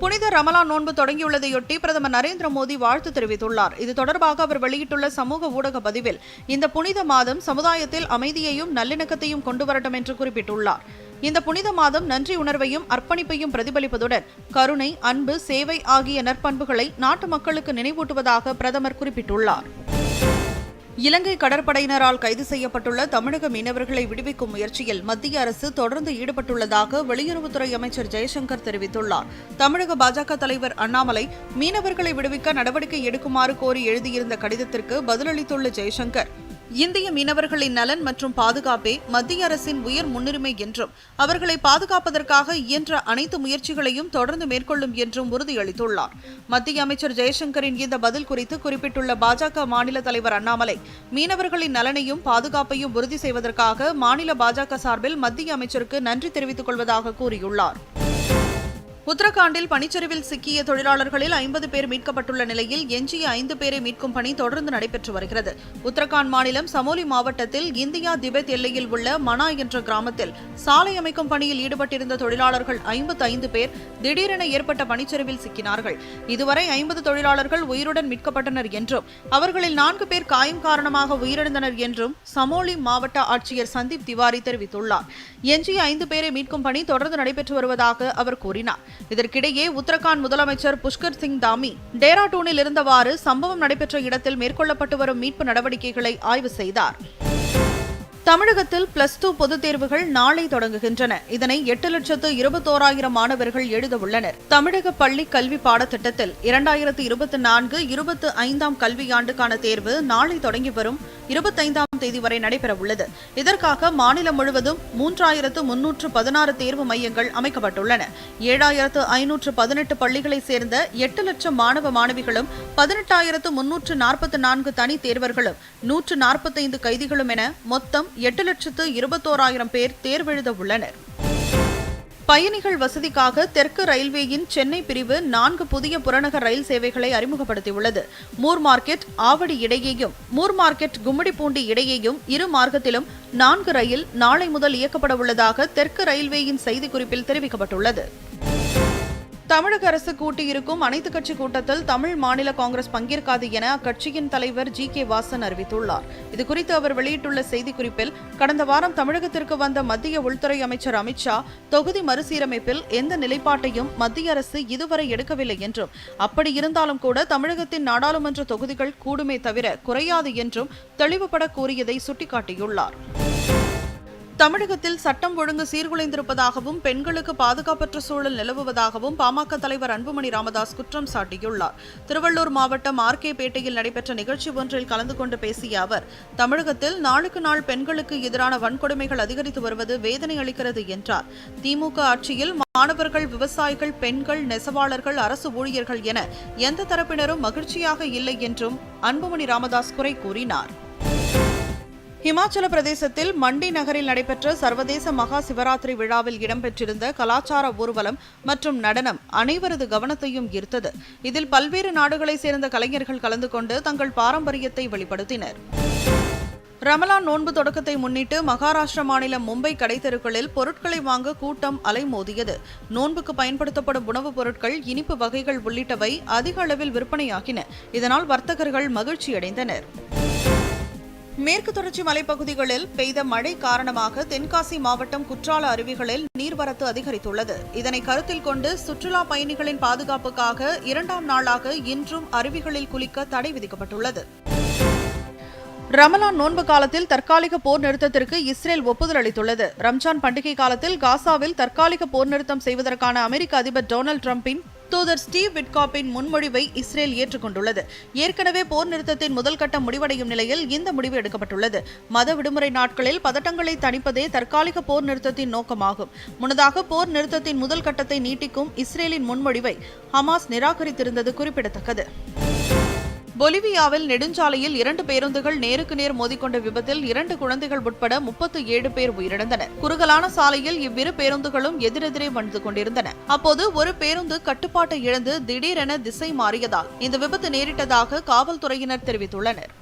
புனித ரமலான் நோன்பு தொடங்கியுள்ளதையொட்டி பிரதமர் நரேந்திர மோடி வாழ்த்து தெரிவித்துள்ளார். இது தொடர்பாக அவர் வெளியிட்டுள்ள சமூக ஊடக பதிவில் இந்த புனித மாதம் சமுதாயத்தில் அமைதியையும் நல்லிணக்கத்தையும் கொண்டு வரட்டும் என்று குறிப்பிட்டுள்ளார். இந்த புனித மாதம் நன்றி உணர்வையும் அர்ப்பணிப்பையும் பிரதிபலிப்பதுடன் கருணை அன்பு சேவை ஆகிய நற்பண்புகளை நாட்டு மக்களுக்கு நினைவூட்டுவதாக பிரதமர் குறிப்பிட்டுள்ளார். இலங்கை கடற்படையினரால் கைது செய்யப்பட்டுள்ள தமிழக மீனவர்களை விடுவிக்கும் முயற்சியில் மத்திய அரசு தொடர்ந்து ஈடுபட்டுள்ளதாக வெளியுறவுத்துறை அமைச்சர் ஜெயசங்கர் தெரிவித்துள்ளார். தமிழக பாஜக தலைவர் அண்ணாமலை மீனவர்களை விடுவிக்க நடவடிக்கை எடுக்குமாறு கோரி எழுதியிருந்த கடிதத்திற்கு பதிலளித்துள்ள ஜெயசங்கர் இந்திய மீனவர்களின் நலன் மற்றும் பாதுகாப்பே மத்திய அரசின் உயர் முன்னுரிமை என்றும் அவர்களை பாதுகாப்பதற்காக இயன்ற அனைத்து முயற்சிகளையும் தொடர்ந்து மேற்கொள்ளும் என்றும் உறுதியளித்துள்ளார். மத்திய அமைச்சர் ஜெயசங்கரின் இந்த பதில் குறித்து குறிப்பிட்டுள்ள பாஜக மாநில தலைவர் அண்ணாமலை மீனவர்களின் நலனையும் பாதுகாப்பையும் உறுதி செய்வதற்காக மாநில பாஜக சார்பில் மத்திய அமைச்சருக்கு நன்றி தெரிவித்துக் கொள்வதாக கூறியுள்ளார். உத்தரகாண்டில் பனிச்சரிவில் சிக்கிய தொழிலாளர்களில் ஐம்பது பேர் மீட்கப்பட்டுள்ள நிலையில் எஞ்சிய ஐந்து பேரை மீட்கும் பணி தொடர்ந்து நடைபெற்று வருகிறது. உத்தரகாண்ட் மாநிலம் சமோலி மாவட்டத்தில் இந்தியா திபெத் எல்லையில் உள்ள மனா என்ற கிராமத்தில் சாலை அமைக்கும் பணியில் ஈடுபட்டிருந்த தொழிலாளர்கள் ஐம்பத்து ஐந்து பேர் திடீரென ஏற்பட்ட பனிச்சரிவில் சிக்கினார்கள். இதுவரை ஐம்பது தொழிலாளர்கள் உயிருடன் மீட்கப்பட்டனர் என்றும் அவர்களில் நான்கு பேர் காயம் காரணமாக உயிரிழந்தனர் என்றும் சமோலி மாவட்ட ஆட்சியர் சந்தீப் திவாரி தெரிவித்துள்ளார். எஞ்சிய ஐந்து பேரை மீட்கும் பணி தொடர்ந்து நடைபெற்று வருவதாக அவர் கூறினார். இதற்கிடையே உத்தரகாண்ட் முதலமைச்சர் புஷ்கர் சிங் தாமி டேராடூனில் இருந்தவாறு சம்பவம் நடைபெற்ற இடத்தில் மேற்கொள்ளப்பட்டு வரும் மீட்பு நடவடிக்கைகளை ஆய்வு செய்தார். தமிழகத்தில் பிளஸ் டூ பொதுத் தேர்வுகள் நாளை தொடங்குகின்றன. இதனை எட்டு லட்சத்து இருபத்தோராயிரம் மாணவர்கள் எழுத உள்ளனர். தமிழக பள்ளி கல்வி பாடத்திட்டத்தில் இரண்டாயிரத்து இருபத்தி நான்கு இருபத்தி ஐந்தாம் கல்வியாண்டுக்கான தேர்வு நாளை தொடங்கி வரும் இருபத்தைந்தாம் தேதி வரை நடைபெற உள்ளது இதற்காக மாநிலம் முழுவதும் மூன்றாயிரத்து முன்னூற்று பதினாறு தேர்வு மையங்கள் அமைக்கப்பட்டுள்ளன. ஏழாயிரத்து ஐநூற்று பதினெட்டு பள்ளிகளைச் சேர்ந்த எட்டு லட்சம் மாணவ மாணவிகளும் பதினெட்டாயிரத்து முன்னூற்று நாற்பத்தி நான்கு தனி தேர்வர்களும் நூற்று நாற்பத்தைந்து கைதிகளும் என மொத்தம் எட்டு லட்சத்து இருபத்தோராயிரம் பேர் தேர்வெழுத உள்ளனர். பயணிகள் வசதிக்காக தெற்கு ரயில்வேயின் சென்னை பிரிவு நான்கு புதிய புறநகர் ரயில் சேவைகளை அறிமுகப்படுத்தியுள்ளது. மூர் மார்க்கெட் ஆவடி இடையேயும் மூர் மார்க்கெட் கும்மிடிப்பூண்டி இடையேயும் இரு மார்க்கத்திலும் நான்கு ரயில் நாளை முதல் இயக்கப்பட உள்ளதாக தெற்கு ரயில்வேயின் செய்திக்குறிப்பில் தெரிவிக்கப்பட்டுள்ளது. தமிழக அரசு கூட்டியிருக்கும் அனைத்துக் கட்சி கூட்டத்தில் தமிழ் மாநில காங்கிரஸ் பங்கேற்காது என அக்கட்சியின் தலைவர் ஜி கே வாசன் அறிவித்துள்ளார். இதுகுறித்து அவர் வெளியிட்டுள்ள செய்திக்குறிப்பில் கடந்த வாரம் தமிழகத்திற்கு வந்த மத்திய உள்துறை அமைச்சர் அமித்ஷா தொகுதி மறுசீரமைப்பில் எந்த நிலைப்பாட்டையும் மத்திய அரசு இதுவரை எடுக்கவில்லை என்றும் அப்படி இருந்தாலும் கூட தமிழகத்தின் நாடாளுமன்ற தொகுதிகள் கூடுமே தவிர குறையாது என்றும் தெளிவுபட கூறியதை சுட்டிக்காட்டியுள்ளார். தமிழகத்தில் சட்டம் ஒழுங்கு சீர்குலைந்திருப்பதாகவும் பெண்களுக்கு பாதுகாப்பற்ற சூழல் நிலவுவதாகவும் பாமக தலைவர் அன்புமணி ராமதாஸ் குற்றம் சாட்டியுள்ளார். திருவள்ளூர் மாவட்டம் ஆர் கே பேட்டையில் நடைபெற்ற நிகழ்ச்சி ஒன்றில் கலந்து கொண்டு பேசிய அவர் தமிழகத்தில் நாளுக்கு நாள் பெண்களுக்கு எதிரான வன்கொடுமைகள் அதிகரித்து வருவது வேதனை அளிக்கிறது என்றார். திமுக ஆட்சியில் மாணவர்கள் விவசாயிகள் பெண்கள் நெசவாளர்கள் அரசு ஊழியர்கள் என எந்த தரப்பினரும் மகிழ்ச்சியாக இல்லை என்றும் அன்புமணி ராமதாஸ் குறை கூறினார். ஹிமாச்சல பிரதேசத்தில் மண்டி நகரில் நடைபெற்ற சர்வதேச மகா சிவராத்திரி விழாவில் இடம்பெற்றிருந்த கலாச்சார ஊர்வலம் மற்றும் நடனம் அனைவரது கவனத்தையும் ஈர்த்தது. இதில் பல்வேறு நாடுகளைச் சேர்ந்த கலைஞர்கள் கலந்து கொண்டு தங்கள் பாரம்பரியத்தை வெளிப்படுத்தினர். ரமலான் நோன்பு தொடக்கத்தை முன்னிட்டு மகாராஷ்டிரா மாநிலம் மும்பை கடைத்தெருக்களில் பொருட்களை வாங்க கூட்டம் அலைமோதியது. நோன்புக்கு பயன்படுத்தப்படும் உணவுப் பொருட்கள் இனிப்பு வகைகள் உள்ளிட்டவை அதிக அளவில் விற்பனையாகின. இதனால் வர்த்தகர்கள் மகிழ்ச்சியடைந்தனர். மேற்கு தொடர்ச்சி மலைப்பகுதிகளில் பெய்த மழை காரணமாக தென்காசி மாவட்டம் குற்றால அருவிகளில் நீர்வரத்து அதிகரித்துள்ளது. இதனை கருத்தில் கொண்டு சுற்றுலா பயணிகளின் பாதுகாப்புக்காக இரண்டாம் நாளாக இன்றும் அருவிகளில் குளிக்க தடை விதிக்கப்பட்டுள்ளது. ரமலான் நோன்பு காலத்தில் தற்காலிக போர் நிறுத்தத்திற்கு இஸ்ரேல் ஒப்புதல் அளித்துள்ளது. ரம்ஜான் பண்டிகை காலத்தில் காசாவில் தற்காலிக போர் நிறுத்தம் செய்வதற்கான அமெரிக்க அதிபர் டொனால்டு டிரம்பின் தூதர் ஸ்டீவ் விட்காப்பின் முன்மொழிவை இஸ்ரேல் ஏற்றுக்கொண்டுள்ளது. ஏற்கனவே போர் நிறுத்தத்தின் முதல் கட்டம் முடிவடையும் நிலையில் இந்த முடிவு எடுக்கப்பட்டுள்ளது. மத விடுமுறை நாட்களில் பதட்டங்களை தணிப்பதே தற்காலிக போர் நிறுத்தத்தின் நோக்கமாகும். முன்னதாக போர் நிறுத்தத்தின் முதல் கட்டத்தை நீட்டிக்கும் இஸ்ரேலின் முன்மொழிவை ஹமாஸ் நிராகரித்திருந்தது குறிப்பிடத்தக்கது. பொலிவியாவில் நெடுஞ்சாலையில் இரண்டு பேருந்துகள் நேருக்கு நேர் மோதிக்கொண்ட விபத்தில் இரண்டு குழந்தைகள் உட்பட முப்பத்து ஏழு பேர் உயிரிழந்தனர். குறுகலான சாலையில் இவ்விரு பேருந்துகளும் எதிரெதிரே வந்து கொண்டிருந்தன. அப்போது ஒரு பேருந்து கட்டுப்பாட்டை இழந்து திடீரென திசை மாறியதால் இந்த விபத்து நேரிட்டதாக காவல்துறையினர் தெரிவித்துள்ளனர்.